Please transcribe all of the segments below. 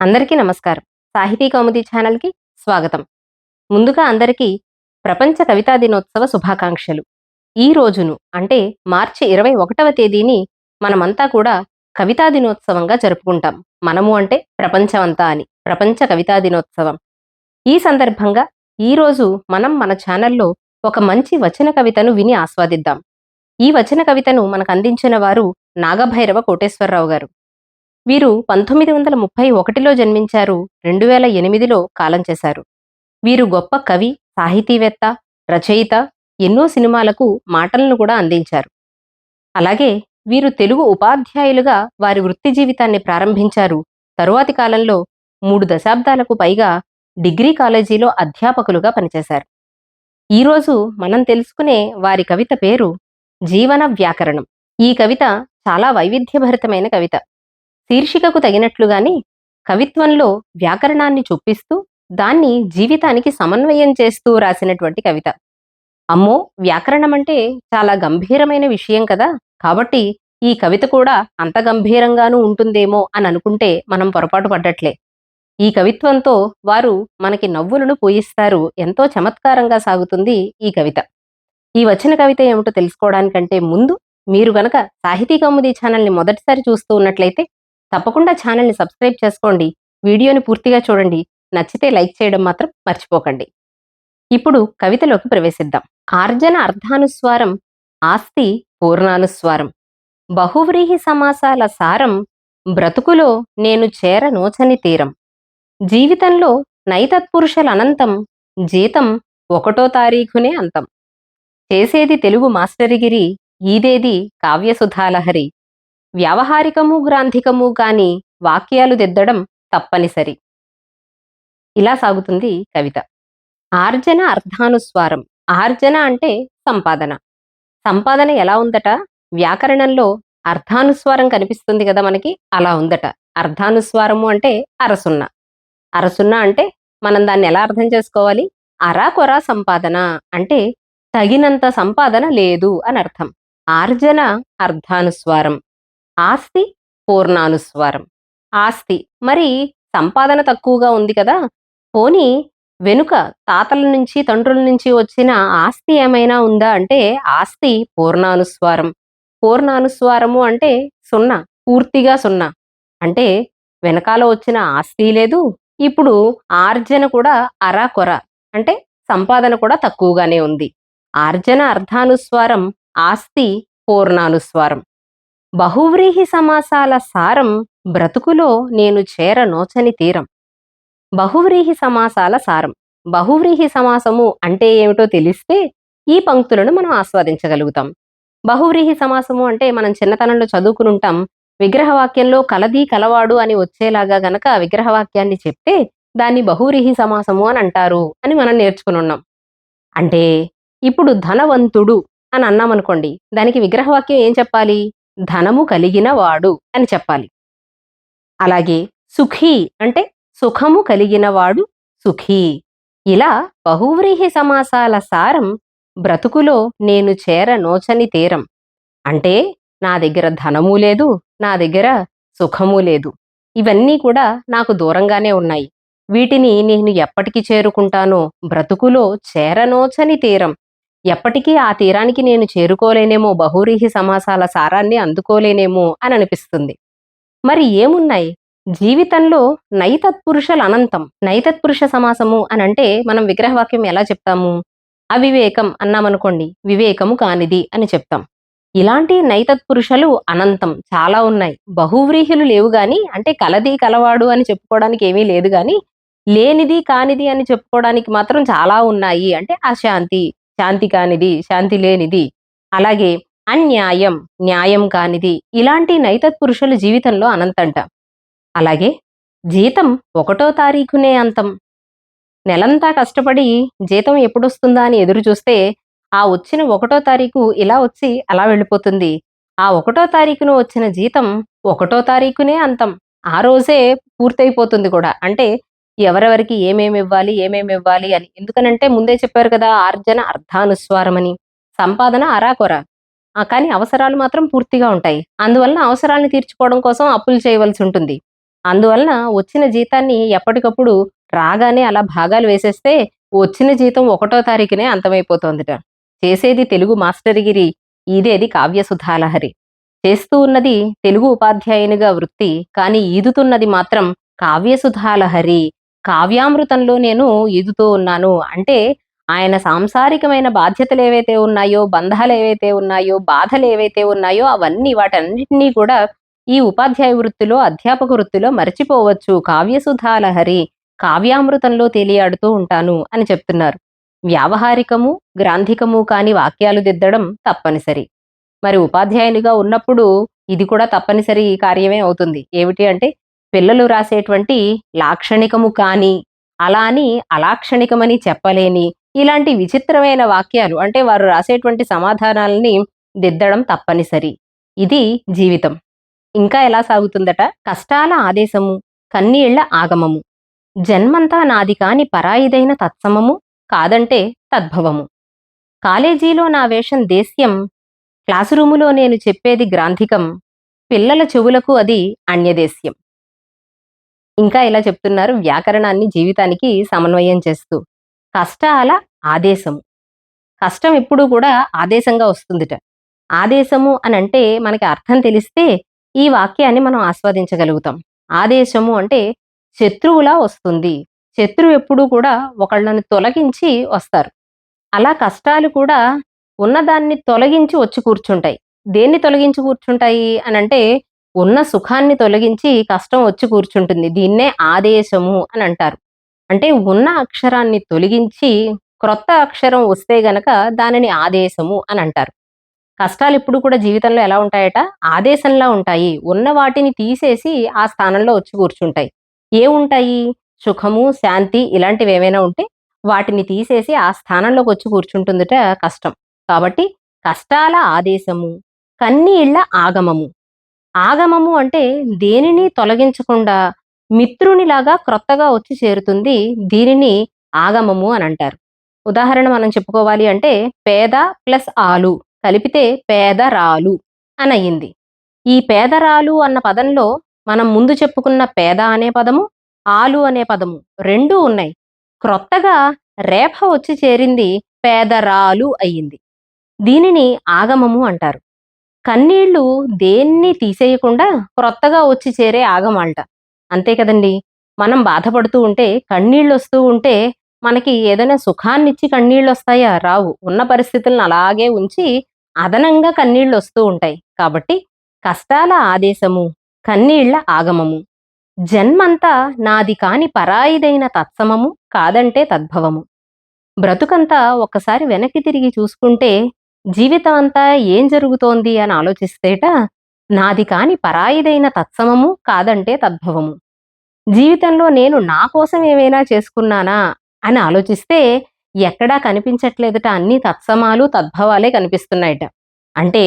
అందరికీ నమస్కారం. సాహితీ కౌముది ఛానల్కి స్వాగతం. ముందుగా అందరికీ ప్రపంచ కవితా దినోత్సవ శుభాకాంక్షలు. ఈ రోజును అంటే మార్చి ఇరవై ఒకటవ తేదీని మనమంతా కూడా కవితా దినోత్సవంగా జరుపుకుంటాం. మనము అంటే ప్రపంచమంతా అని ప్రపంచ కవితా దినోత్సవం. ఈ సందర్భంగా ఈ రోజు మనం మన ఛానల్లో ఒక మంచి వచన కవితను విని ఆస్వాదిద్దాం. ఈ వచన కవితను మనకు అందించిన వారు నాగభైరవ కోటేశ్వరరావు గారు. వీరు పంతొమ్మిది వందల ముప్పై ఒకటిలో జన్మించారు రెండు వేల ఎనిమిదిలో కాలం చేశారు. వీరు గొప్ప కవి సాహితీవేత్త రచయిత ఎన్నో సినిమాలకు మాటలను కూడా అందించారు. అలాగే వీరు తెలుగు ఉపాధ్యాయులుగా వారి వృత్తి జీవితాన్ని ప్రారంభించారు. తరువాతి కాలంలో మూడు దశాబ్దాలకు పైగా డిగ్రీ కాలేజీలో అధ్యాపకులుగా పనిచేశారు. ఈరోజు మనం తెలుసుకునే వారి కవిత పేరు జీవన వ్యాకరణం. ఈ కవిత చాలా వైవిధ్యభరితమైన కవిత. శీర్షికకు తగినట్లుగాని కవిత్వంలో వ్యాకరణాన్ని చూపిస్తూ దాన్ని జీవితానికి సమన్వయం చేస్తూ రాసినటువంటి కవిత. అమ్మో! వ్యాకరణం అంటే చాలా గంభీరమైన విషయం కదా! కాబట్టి ఈ కవిత కూడా అంత గంభీరంగానూ ఉంటుందేమో అని అనుకుంటే మనం పొరపాటు పడ్డట్లే. ఈ కవిత్వంతో వారు మనకి నవ్వులను పూయిస్తారు. ఎంతో చమత్కారంగా సాగుతుంది ఈ కవిత. ఈ వచ్చిన కవిత ఏమిటో తెలుసుకోవడానికంటే ముందు మీరు గనక సాహితీ కౌముది ఛానల్ని మొదటిసారి చూస్తూ ఉన్నట్లయితే తప్పకుండా ఛానల్ని సబ్స్క్రైబ్ చేసుకోండి. వీడియోని పూర్తిగా చూడండి. నచ్చితే లైక్ చేయడం మాత్రం మర్చిపోకండి. ఇప్పుడు కవితలోకి ప్రవేశిద్దాం. ఆర్జన అర్ధానుస్వారం ఆస్తి పూర్ణానుస్వారం. బహువ్రీహి సమాసాల సారం బ్రతుకులో నేను చేర నోచని తీరం. జీవితంలో నైతత్పురుషుల అనంతం జీతం ఒకటో తారీఖునే అంతం. చేసేది తెలుగు మాస్టరిగిరి ఈదేది కావ్యసుధాలహరి. వ్యావహారికము గ్రాంధికము కాని వాక్యాలు దిద్దడం తప్పనిసరి. ఇలా సాగుతుంది కవిత. ఆర్జన అర్ధానుస్వారం. ఆర్జన అంటే సంపాదన. సంపాదన ఎలా ఉందట? వ్యాకరణంలో అర్ధానుస్వారం కనిపిస్తుంది కదా మనకి అలా ఉందట. అర్ధానుస్వారము అంటే అరసున్న. అరసున్న అంటే మనం దాన్ని ఎలా అర్థం చేసుకోవాలి? అరాకొర సంపాదన అంటే తగినంత సంపాదన లేదు అని అర్థం ఆర్జన అర్ధానుస్వారం. ఆస్తి పూర్ణానుస్వారం. ఆస్తి మరి సంపాదన తక్కువగా ఉంది కదా. పోనీ వెనుక తాతల నుంచి తండ్రుల నుంచి వచ్చిన ఆస్తి ఏమైనా ఉందా అంటే ఆస్తి పూర్ణానుస్వారం. పూర్ణానుస్వారము అంటే సున్నా పూర్తిగా సున్నా. అంటే వెనకాల వచ్చిన ఆస్తి లేదు ఇప్పుడు ఆర్జన కూడా అరా కొర అంటే సంపాదన కూడా తక్కువగానే ఉంది. ఆర్జన అర్ధానుస్వారం ఆస్తి పూర్ణానుస్వారం. బహువ్రీహి సమాసాల సారం బ్రతుకులో నేను చేర నోచని తీరం. బహువ్రీహి సమాసాల సారం. బహువ్రీహి సమాసము అంటే ఏమిటో తెలిస్తే ఈ పంక్తులను మనం ఆస్వాదించగలుగుతాం. బహువ్రీహి సమాసము అంటే మనం చిన్నతనంలో చదువుకుని ఉంటాం. విగ్రహవాక్యంలో కలది కలవాడు అని వచ్చేలాగా గనక విగ్రహవాక్యాన్ని చెప్తే దాన్ని బహువ్రీహి సమాసము అని అంటారు అని మనం నేర్చుకుని ఉన్నాం. అంటే ఇప్పుడు ధనవంతుడు అని అన్నామనుకోండి దానికి విగ్రహవాక్యం ఏం చెప్పాలి? ధనము కలిగిన వాడు అని చెప్పాలి. అలాగే సుఖీ అంటే సుఖము కలిగినవాడు సుఖీ. ఇలా బహువ్రీహి సమాసాల సారం బ్రతుకులో నేను చేర నోచని తీరం. అంటే నా దగ్గర ధనము లేదు నా దగ్గర సుఖము లేదు. ఇవన్నీ కూడా నాకు దూరంగానే ఉన్నాయి. వీటిని నేను ఎప్పటికి చేరుకుంటానో బ్రతుకులో చేరనోచని తీరం. ఎప్పటికీ ఆ తీరానికి నేను చేరుకోలేనేమో బహురీహి సమాసాల సారాన్ని అందుకోలేనేమో అని అనిపిస్తుంది. మరి ఏమున్నాయి? జీవితంలో నైతత్పురుషుల అనంతం నైతత్పురుష సమాసము అని అంటే మనం విగ్రహవాక్యం ఎలా చెప్తాము? అవివేకం అన్నామనుకోండి వివేకము కానిది అని చెప్తాం. ఇలాంటి నైతత్పురుషులు అనంతం చాలా ఉన్నాయి. బహువ్రీహులు లేవు గాని అంటే కలది కలవాడు అని చెప్పుకోవడానికి ఏమీ లేదు గాని లేనిది కానిది అని చెప్పుకోవడానికి మాత్రం చాలా ఉన్నాయి. అంటే అశాంతి శాంతి కానిది శాంతి లేనిది అలాగే అన్యాయం న్యాయం కానిది ఇలాంటి నైతత్పురుషుల జీవితంలో అనంతంట. అలాగే జీతం ఒకటో తారీఖునే అంతం. నెలంతా కష్టపడి జీతం ఎప్పుడొస్తుందా అని ఎదురు చూస్తే ఆ వచ్చిన ఒకటో తారీఖు ఇలా వచ్చి అలా వెళ్ళిపోతుంది. ఆ ఒకటో తారీఖున వచ్చిన జీతం ఒకటో తారీఖునే అంతం. ఆ రోజే పూర్తయిపోతుంది కూడా. అంటే ఎవరెవరికి ఏమేమి ఇవ్వాలి ఏమేమి ఇవ్వాలి అని. ఎందుకనంటే ముందే చెప్పారు కదా ఆర్జన అర్ధానుస్వారం అని సంపాదన అరాకొర. కానీ అవసరాలు మాత్రం పూర్తిగా ఉంటాయి. అందువలన అవసరాలను తీర్చుకోవడం కోసం అప్పులు చేయవలసి ఉంటుంది. అందువలన వచ్చిన జీతాన్ని ఎప్పటికప్పుడు రాగానే అలా భాగాలు వేసేస్తే వచ్చిన జీతం ఒకటో తారీఖునే అంతమైపోతోందిట. చేసేది తెలుగు మాస్టర్గిరి ఈదేది కావ్యసుధాలహరి చేస్తూ ఉన్నది తెలుగు ఉపాధ్యాయునిగా వృత్తి కానీ ఈదుతున్నది మాత్రం కావ్యసుధాలహరి కావ్యామృతంలో నేను ఈదుతూ ఉన్నాను. అంటే ఆయన సాంసారికమైన బాధ్యతలు ఏవైతే ఉన్నాయో బంధాలు ఏవైతే ఉన్నాయో బాధలు ఏవైతే ఉన్నాయో అవన్నీ వాటన్నిటినీ కూడా ఈ ఉపాధ్యాయ వృత్తిలో అధ్యాపక వృత్తిలో మర్చిపోవచ్చు. కావ్యసుధాలహరి కావ్యామృతంలో తేలియాడుతూ ఉంటాను అని చెప్తున్నారు. వ్యావహారికము గ్రాంధికము కాని వాక్యాలు దిద్దడం తప్పనిసరి. మరి ఉపాధ్యాయునిగా ఉన్నప్పుడు ఇది కూడా తప్పనిసరి కార్యమే అవుతుంది. ఏమిటి అంటే పిల్లలు రాసేటువంటి లాక్షణికము కాని అలా అని అలాక్షణికమని చెప్పలేని ఇలాంటి విచిత్రమైన వాక్యాలు అంటే వారు రాసేటువంటి సమాధానాలని దిద్దడం తప్పనిసరి. ఇది జీవితం. ఇంకా ఎలా సాగుతుందట? కష్టాల ఆదేశము కన్నీళ్ళ ఆగమము. జన్మంతా నాది కాని పరాయిదైన తత్సమము కాదంటే తద్భవము. కాలేజీలో నా వేషం దేశ్యం క్లాసు రూములో నేను చెప్పేది గ్రాంధికం. పిల్లల చెవులకు అది అన్యదేశ్యం. ఇంకా ఇలా చెప్తున్నారు వ్యాకరణాన్ని జీవితానికి సమన్వయం చేస్తూ. కష్టాల ఆదేశము. కష్టం ఎప్పుడూ కూడా ఆదేశంగా వస్తుందిట. ఆదేశము అని అంటే మనకి అర్థం తెలిస్తే ఈ వాక్యాన్ని మనం ఆస్వాదించగలుగుతాం. ఆదేశము అంటే శత్రువులా వస్తుంది. శత్రువు ఎప్పుడూ కూడా ఒకళ్ళని తొలగించి వస్తారు. అలా కష్టాలు కూడా ఉన్నదాన్ని తొలగించి వచ్చి కూర్చుంటాయి. దేన్ని తొలగించి కూర్చుంటాయి అని అంటే ఉన్న సుఖాన్ని తొలగించి కష్టం వచ్చి కూర్చుంటుంది. దీన్నే ఆదేశము అని అంటారు. అంటే ఉన్న అక్షరాన్ని తొలగించి క్రొత్త అక్షరం వస్తే గనక దానిని ఆదేశము అని అంటారు. కష్టాలు ఇప్పుడు కూడా జీవితంలో ఎలా ఉంటాయట? ఆదేశంలా ఉంటాయి. ఉన్న వాటిని తీసేసి ఆ స్థానంలో వచ్చి కూర్చుంటాయి. ఏ ఉంటాయి? సుఖము శాంతి ఇలాంటివి ఏమైనా ఉంటే వాటిని తీసేసి ఆ స్థానంలోకి వచ్చి కూర్చుంటుందిట కష్టం. కాబట్టి కష్టాల ఆదేశము కన్నీళ్ళ ఆగమము ఆగమము అంటే దేనిని తొలగించకుండా మిత్రునిలాగా క్రొత్తగా వచ్చి చేరుతుంది దీనిని ఆగమము అని అంటారు. ఉదాహరణ మనం చెప్పుకోవాలి అంటే పేద ప్లస్ ఆలు కలిపితే పేదరాలు అని అయ్యింది. ఈ పేదరాలు అన్న పదంలో మనం ముందు చెప్పుకున్న పేద అనే పదము ఆలు అనే పదము రెండూ ఉన్నాయి. క్రొత్తగా రేఫ వచ్చి చేరింది పేదరాలు అయ్యింది. దీనిని ఆగమము అంటారు. కన్నీళ్ళు దేన్ని తీసేయకుండా క్రొత్తగా వచ్చి చేరే ఆగమాల్ట అంతే కదండి. మనం బాధపడుతూ ఉంటే కన్నీళ్ళు వస్తూ ఉంటే మనకి ఏదైనా సుఖాన్నిచ్చి కన్నీళ్ళు వస్తాయా రావు. ఉన్న పరిస్థితులను అలాగే ఉంచి అదనంగా కన్నీళ్ళు వస్తూ ఉంటాయి. కాబట్టి కష్టాల ఆదేశము కన్నీళ్ళ ఆగమము జన్మంతా నాది కాని పరాయిదైన తత్సమము కాదంటే తద్భవము. బ్రతుకంతా ఒక్కసారి వెనక్కి తిరిగి చూసుకుంటే జీవితం అంతా ఏం జరుగుతోంది అని ఆలోచిస్తేట నాది కాని పరాయిదైన తత్సమము కాదంటే తద్భవము. జీవితంలో నేను నా కోసం ఏమైనా చేసుకున్నానా అని ఆలోచిస్తే ఎక్కడా కనిపించట్లేదట అన్ని తత్సమాలు తద్భవాలే కనిపిస్తున్నాయట. అంటే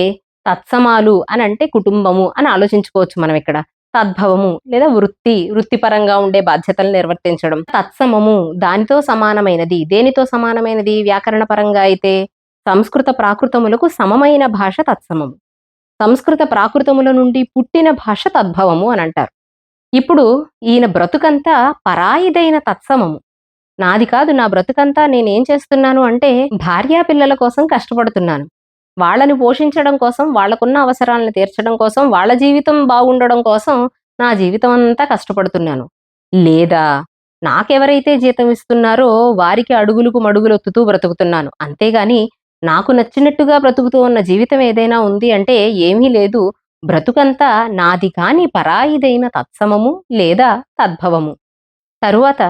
తత్సమాలు అని అంటే కుటుంబము అని ఆలోచించుకోవచ్చు మనం ఇక్కడ. తద్భవము లేదా వృత్తి వృత్తిపరంగా ఉండే బాధ్యతలు నిర్వర్తించడం. తత్సమము దానితో సమానమైనది దేనితో సమానమైనది? వ్యాకరణ పరంగా అయితే సంస్కృత ప్రాకృతములకు సమమైన భాష తత్సమము. సంస్కృత ప్రాకృతముల నుండి పుట్టిన భాష తద్భవము అని అంటారు. ఇప్పుడు ఈయన బ్రతుకంతా పరాయిదైన తత్సమము. నాది కాదు నా బ్రతుకంతా నేనేం చేస్తున్నాను అంటే భార్యా పిల్లల కోసం కష్టపడుతున్నాను. వాళ్ళని పోషించడం కోసం వాళ్ళకున్న అవసరాలను తీర్చడం కోసం వాళ్ళ జీవితం బాగుండడం కోసం నా జీవితం అంతా కష్టపడుతున్నాను. లేదా నాకెవరైతే జీతం ఇస్తున్నారో వారికి అడుగులకు మడుగులొత్తుతూ బ్రతుకుతున్నాను. అంతేగాని నాకు నచ్చినట్టుగా బ్రతుకుతూ ఉన్న జీవితం ఏదైనా ఉంది అంటే ఏమీ లేదు. బ్రతుకంతా నాది కాని పరాయిదైన తత్సమము లేదా తద్భవము. తరువాత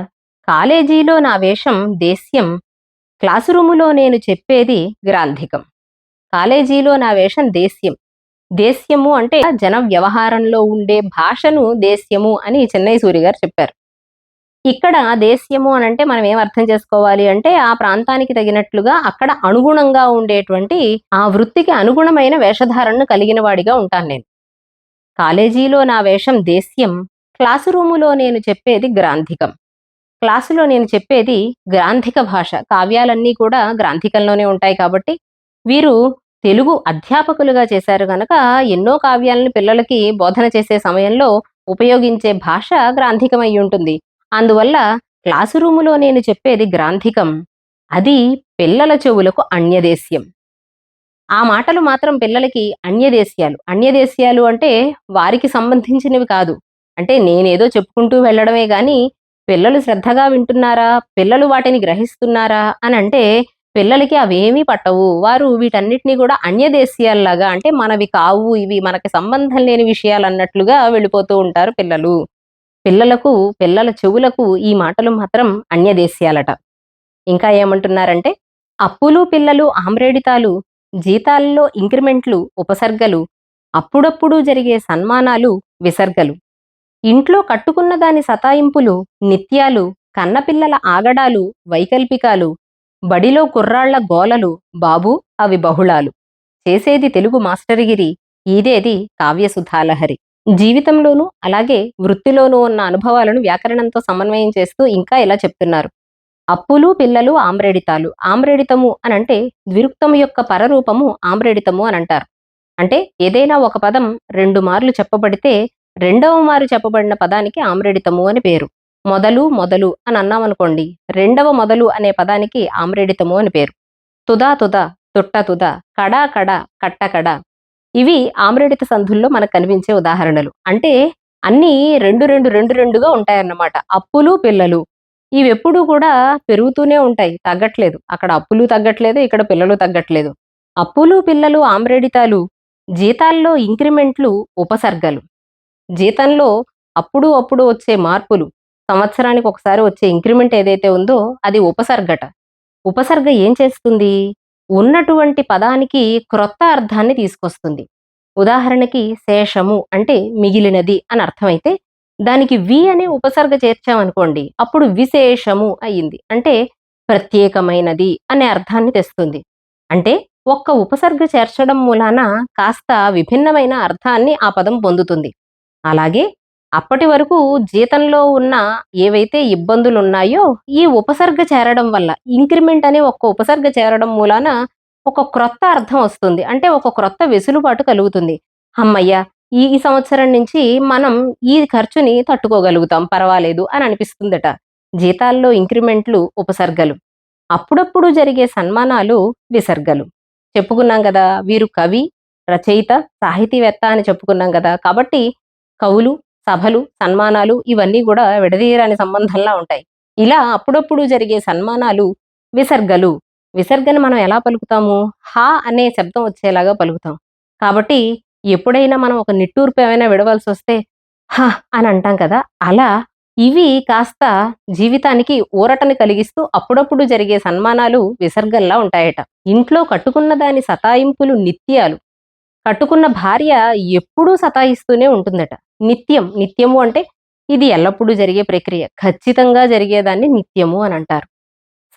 కాలేజీలో నా వేషం దేశ్యం క్లాసు రూములో నేను చెప్పేది గ్రాంధికం. కాలేజీలో నా వేషం దేశ్యం. దేశ్యము అంటే జన వ్యవహారంలో ఉండే భాషను దేశ్యము అని చెన్నై సూరి గారు చెప్పారు. ఇక్కడ దేశ్యము అని అంటే మనం ఏం అర్థం చేసుకోవాలి అంటే ఆ ప్రాంతానికి తగినట్లుగా అక్కడ అనుగుణంగా ఉండేటువంటి ఆ వృత్తికి అనుగుణమైన వేషధారణను కలిగిన వాడిగా ఉంటాను నేను. కాలేజీలో నా వేషం దేశ్యం క్లాసు రూములో నేను చెప్పేది గ్రాంధికం. క్లాసులో నేను చెప్పేది గ్రాంధిక భాష. కావ్యాలన్నీ కూడా గ్రాంధికంలోనే ఉంటాయి కాబట్టి వీరు తెలుగు అధ్యాపకులుగా చేశారు కనుక ఎన్నో కావ్యాలను పిల్లలకి బోధన చేసే సమయంలో ఉపయోగించే భాష గ్రాంధికమై ఉంటుంది. అందువల్ల క్లాసు రూములో నేను చెప్పేది గ్రాంధికం. అది పిల్లల చెవులకు అన్యదేశ్యం. ఆ మాటలు మాత్రం పిల్లలకి అన్యదేశ్యాలు. అన్యదేశ్యాలు అంటే వారికి సంబంధించినవి కాదు. అంటే నేనేదో చెప్పుకుంటూ వెళ్ళడమే గాని పిల్లలు శ్రద్ధగా వింటున్నారా? పిల్లలు వాటిని గ్రహిస్తున్నారా? అని అంటే పిల్లలకి అవేమీ పట్టవు. వారు వీటన్నిటిని కూడా అన్యదేశీయాల్లాగా అంటే మనవి కావు ఇవి మనకి సంబంధం లేని విషయాలు అన్నట్లుగా వెళ్ళిపోతూ ఉంటారు పిల్లలు. పిల్లలకు పిల్లల చెవులకు ఈ మాటలు మాత్రం అన్యదేశీయాలట. ఇంకా ఏమంటున్నారంటే అప్పులు పిల్లలు ఆమ్రేడితాలు జీతాల్లో ఇంక్రిమెంట్లు ఉపసర్గలు అప్పుడప్పుడు జరిగే సన్మానాలు విసర్గలు. ఇంట్లో కట్టుకున్న దాని సతాయింపులు నిత్యాలు కన్నపిల్లల ఆగడాలు వైకల్పికాలు బడిలో కుర్రాళ్ళ గోలలు బాబు అవి బహుళాలు. చేసేది తెలుగు మాస్టరిగిరి ఈదేది కావ్యసుధాలహరి. జీవితంలోనూ అలాగే వృత్తిలోనూ ఉన్న అనుభవాలను వ్యాకరణంతో సమన్వయం చేస్తూ ఇంకా ఇలా చెప్తున్నారు. అప్పులు పిల్లలు ఆమ్రేడితాలు. ఆమ్రేడితము అనంటే ద్విరుక్తము యొక్క పరరూపము ఆమ్రేడితము అని అంటారు అంటే ఏదైనా ఒక పదం రెండు మార్లు చెప్పబడితే రెండవ మారు చెప్పబడిన పదానికి ఆమ్రేడితము అని పేరు. మొదలు మొదలు అని అన్నామనుకోండి రెండవ మొదలు అనే పదానికి ఆమ్రేడితము అని పేరు. తుదా తుదా తుట్ట తుద కడా కడ కట్ట కడ. ఇవి ఆమ్రేడిత సంధుల్లో మనకు కనిపించే ఉదాహరణలు. అంటే అన్నీ రెండు రెండు రెండు రెండుగా ఉంటాయన్నమాట. అప్పులు పిల్లలు. ఇవి ఎప్పుడూ కూడా పెరుగుతూనే ఉంటాయి. తగ్గట్లేదు. అక్కడ అప్పులు తగ్గట్లేదు ఇక్కడ పిల్లలు తగ్గట్లేదు. అప్పులు పిల్లలు ఆమ్రేడితాలు జీతాల్లో ఇంక్రిమెంట్లు ఉపసర్గలు. జీతంలో అప్పుడు అప్పుడు వచ్చే మార్పులు. సంవత్సరానికి ఒకసారి వచ్చే ఇంక్రిమెంట్ ఏదైతే ఉందో అది ఉపసర్గట. ఉపసర్గ ఏం చేస్తుంది? ఉన్నటువంటి పదానికి క్రొత్త అర్థాన్ని తీసుకొస్తుంది. ఉదాహరణకి శేషము అంటే మిగిలినది అని అర్థమైతే దానికి వి అనే ఉపసర్గ చేర్చామనుకోండి అప్పుడు విశేషము అయ్యింది. అంటే ప్రత్యేకమైనది అనే అర్థాన్ని తెస్తుంది. అంటే ఒక్క ఉపసర్గ చేర్చడం మూలాన కాస్త విభిన్నమైన అర్థాన్ని ఆ పదం పొందుతుంది. అలాగే అప్పటి వరకు జీతంలో ఉన్న ఏవైతే ఇబ్బందులు ఉన్నాయో ఈ ఉపసర్గ చేరడం వల్ల ఇంక్రిమెంట్ అనే ఒక్క ఉపసర్గ చేరడం మూలాన ఒక క్రొత్త అర్థం వస్తుంది. అంటే ఒక క్రొత్త వెసులుబాటు కలుగుతుంది. అమ్మయ్య ఈ ఈ సంవత్సరం నుంచి మనం ఈ ఖర్చుని తట్టుకోగలుగుతాం పర్వాలేదు అని అనిపిస్తుందట. జీతాల్లో ఇంక్రిమెంట్లు ఉపసర్గలు. అప్పుడప్పుడు జరిగే సన్మానాలు విసర్గలు. చెప్పుకున్నాం కదా వీరు కవి రచయిత సాహితీవేత్త అని చెప్పుకున్నాం కదా. కాబట్టి కవులు సభలు సన్మానాలు ఇవన్నీ కూడా విడదీయరాని సంబంధంలా ఉంటాయి. ఇలా అప్పుడప్పుడు జరిగే సన్మానాలు విసర్గలు. విసర్గని మనం ఎలా పలుకుతాము? హా అనే శబ్దం వచ్చేలాగా పలుకుతాం. కాబట్టి ఎప్పుడైనా మనం ఒక నిట్టూర్పు ఏమైనా విడవలసి వస్తే హా అని అంటాం కదా! అలా ఇవి కాస్త జీవితానికి ఊరటని కలిగిస్తూ అప్పుడప్పుడు జరిగే సన్మానాలు విసర్గల్లా ఉంటాయట. ఇంట్లో కట్టుకున్న దాని సతాయింపులు నిత్యాలు. కట్టుకున్న భార్య ఎప్పుడూ సతాయిస్తూనే ఉంటుందట. నిత్యం. నిత్యము అంటే ఇది ఎల్లప్పుడూ జరిగే ప్రక్రియ. ఖచ్చితంగా జరిగేదాన్ని నిత్యము అని అంటారు.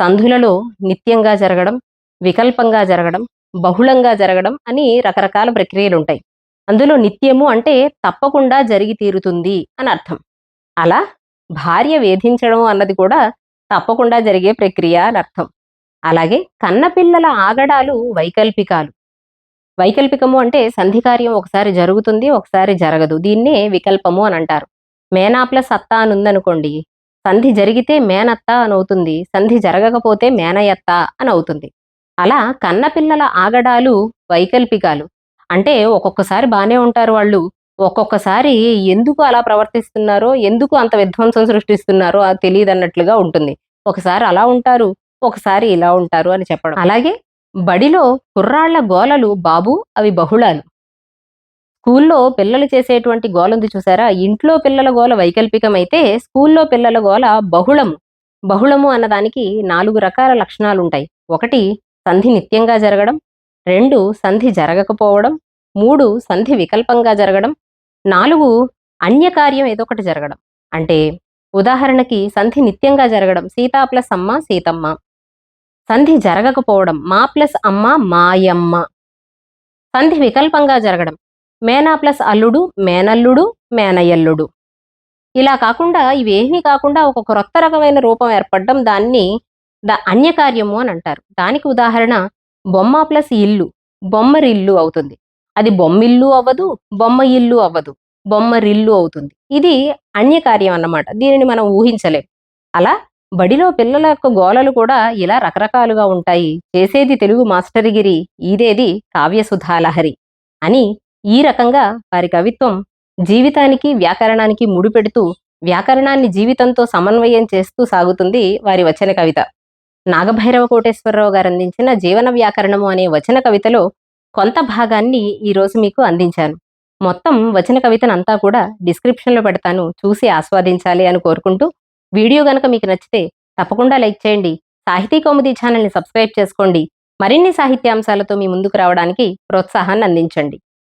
సంధులలో నిత్యంగా జరగడం వికల్పంగా జరగడం బహుళంగా జరగడం అని రకరకాల ప్రక్రియలు ఉంటాయి అందులో నిత్యము అంటే తప్పకుండా జరిగి తీరుతుంది అని అర్థం. అలా భార్య వేధించడం అన్నది కూడా తప్పకుండా జరిగే ప్రక్రియ అని అర్థం. అలాగే కన్నపిల్లల ఆగడాలు వైకల్పికాలు. వైకల్పికము అంటే సంధి కార్యం ఒకసారి జరుగుతుంది ఒకసారి జరగదు. దీన్నే వికల్పము అని అంటారు. మేనా ప్లస్ అత్త అని ఉందనుకోండి సంధి జరిగితే మేనత్త అని అవుతుంది సంధి జరగకపోతే మేనయత్త అని అవుతుంది. అలా కన్నపిల్లల ఆగడాలు వైకల్పికాలు. అంటే ఒక్కొక్కసారి బాగానే ఉంటారు వాళ్ళు. ఒక్కొక్కసారి ఎందుకు అలా ప్రవర్తిస్తున్నారో ఎందుకు అంత విధ్వంసం సృష్టిస్తున్నారో అది తెలియదు అన్నట్లుగా ఉంటుంది. ఒకసారి అలా ఉంటారు ఒకసారి ఇలా ఉంటారు అని చెప్పడం. అలాగే బడిలో కుర్రాళ్ళ గోలలు బాబు అవి బహుళాలు. స్కూల్లో పిల్లలు చేసేటువంటి గోలుంది చూసారా? ఇంట్లో పిల్లల గోల వైకల్పికమైతే స్కూల్లో పిల్లల గోల బహుళము. బహుళము అన్నదానికి నాలుగు రకాల లక్షణాలు ఉంటాయి ఒకటి సంధి నిత్యంగా జరగడం. రెండు సంధి జరగకపోవడం. మూడు సంధి వికల్పంగా జరగడం. నాలుగు అన్యకార్యం ఏదో ఒకటి జరగడం. అంటే ఉదాహరణకి సంధి నిత్యంగా జరగడం. సీతా ప్లస్ అమ్మ సీతమ్మ. సంధి జరగకపోవడం మా ప్లస్ అమ్మ మాయమ్మ. సంధి వికల్పంగా జరగడం. మేనా ప్లస్ అల్లుడు మేనల్లుడు మేనయల్లుడు. ఇలా కాకుండా ఇవేమీ కాకుండా ఒక క్రొత్త రకమైన రూపం ఏర్పడడం దాన్ని ద అన్యకార్యము అని అంటారు. దానికి ఉదాహరణ బొమ్మ ప్లస్ ఇల్లు. బొమ్మరిల్లు అవుతుంది. అది బొమ్మిల్లు అవ్వదు బొమ్మ ఇల్లు అవ్వదు బొమ్మరిల్లు అవుతుంది. ఇది అన్యకార్యం అన్నమాట. దీనిని మనం ఊహించలేం. అలా బడిలో పిల్లల యొక్క గోలలు కూడా ఇలా రకరకాలుగా ఉంటాయి. చేసేది తెలుగు మాస్టరిగిరి ఈదేది కావ్యసుధాలహరి అని ఈ రకంగా వారి కవిత్వం జీవితానికి వ్యాకరణానికి ముడిపెడుతూ వ్యాకరణాన్ని జీవితంతో సమన్వయం చేస్తూ సాగుతుంది వారి వచన కవిత. నాగభైరవ కోటేశ్వరరావు గారు అందించిన జీవన వ్యాకరణము అనే వచన కవితలో కొంత భాగాన్ని ఈ రోజు మీకు అందించాను. మొత్తం వచన కవితనంతా కూడా డిస్క్రిప్షన్లో పెడతాను. చూసి ఆస్వాదించాలి అని కోరుకుంటూ వీడియో గనక మీకు నచ్చితే తప్పకుండా లైక్ చేయండి. సాహితీ కౌముది ఛానల్ని సబ్స్క్రైబ్ చేసుకోండి. మరిన్ని సాహిత్యాంశాలతో మీ ముందుకు రావడానికి ప్రోత్సాహాన్ని అందించండి.